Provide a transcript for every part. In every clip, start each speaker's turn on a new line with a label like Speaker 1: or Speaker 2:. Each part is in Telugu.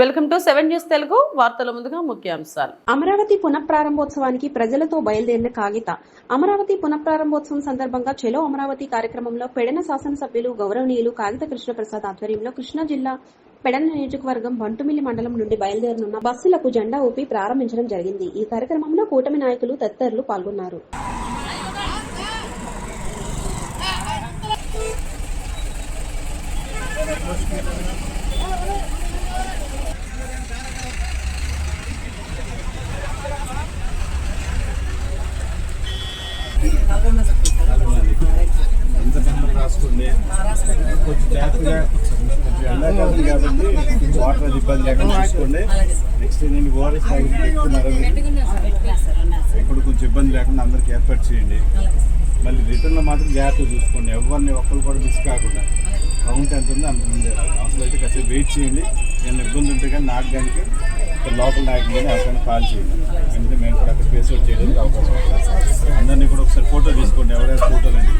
Speaker 1: Welcome to seven news Telugu. వార్తల ముందుగా ముఖ్యాంశాలు.
Speaker 2: అమరావతి పునఃప్రారంభోత్సవానికి ప్రజలతో బయలుదేరిన కాగిత. అమరావతి పునఃప్రారంభోత్సవం సందర్భంగా చెలో అమరావతి కార్యక్రమంలో పెడన శాసనసభ్యులు గౌరవనీయులు కాగిత కృష్ణప్రసాద్ ఆధ్వర్యంలో కృష్ణా జిల్లా పెడన నియోజకవర్గం బంటుమిల్లి మండలం నుండి బయలుదేరనున్న బస్సులకు జెండా ఊపి ప్రారంభించడం జరిగింది. ఈ కార్యక్రమంలో కూటమి నాయకులు తదితరులు పాల్గొన్నారు.
Speaker 3: Thank you. రాసుకోండి కొంచెం జాగ్రత్తగా కొంచెం ఎండాకాలం కాబట్టి వాటర్ అది ఇబ్బంది లేకుండా చూసుకోండి. నెక్స్ట్ నేను ఓఆర్ఎస్ తాగి పెట్టుకున్నారు ఇప్పుడు కొంచెం ఇబ్బంది లేకుండా అందరికి ఏర్పాటు చేయండి. మళ్ళీ రిటర్న్లో మాత్రం జాగ్రత్తగా చూసుకోండి. ఎవరిని ఒక్కరు కూడా మిస్ కాకుండా. కౌంట్ ఎంత ఉందో అంత ముందే రావాలి. అవసరం అయితే కాసేపు వెయిట్ చేయండి. నేను ఇబ్బంది ఉంటే కానీ నాకు కానీ ఇక్కడ లోకల్ నాయకులు కానీ అక్కడ కాల్ చేయండి. ఎందుకంటే మేము కూడా అక్కడ అవుట్ చేయడానికి అవకాశం. ఉంటుంది అందరినీ కూడా ఒకసారి ఫోటో తీసుకోండి ఎవరైనా ఫోటోలు అండి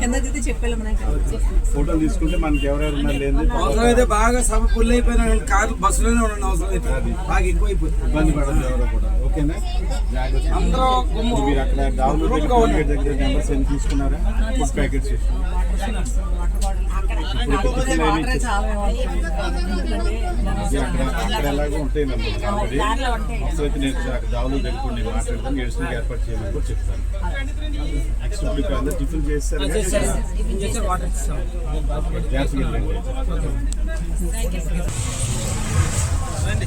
Speaker 4: కింద
Speaker 3: ఫోటోలు తీసుకుంటే మనకి ఎవరెవరు ఉన్నారు లేదు
Speaker 5: అవసరమైతే బాగా సభ ఫుల్ అయిపోయినా కారు బస్సులోనే ఉండండి అవసరం అయితే బాగా ఎక్కువ అయిపోయింది
Speaker 3: ఇబ్బంది పడదు ఎవరో కూడా. ఓకేనా? జాగ్రత్త
Speaker 5: అందరూ గుమ్ము
Speaker 3: మీరు అక్కడ టోల్గేట్ దగ్గర నెంబర్స్ ఎన్ని తీసుకున్నారా? ఫుడ్ ప్యాకెట్స్ అక్కడ ఎలాగో ఉంటాయి నెంబర్స్ అవసరమైతే నేను అక్కడ డౌన్లోడ్ దగ్గర ఏర్పాటు చేయమని కూడా చెప్తాను నెక్స్ట్ మీకు అందరూ టిఫిన్ చేస్తారు వెళ్ళండి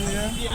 Speaker 5: పడింది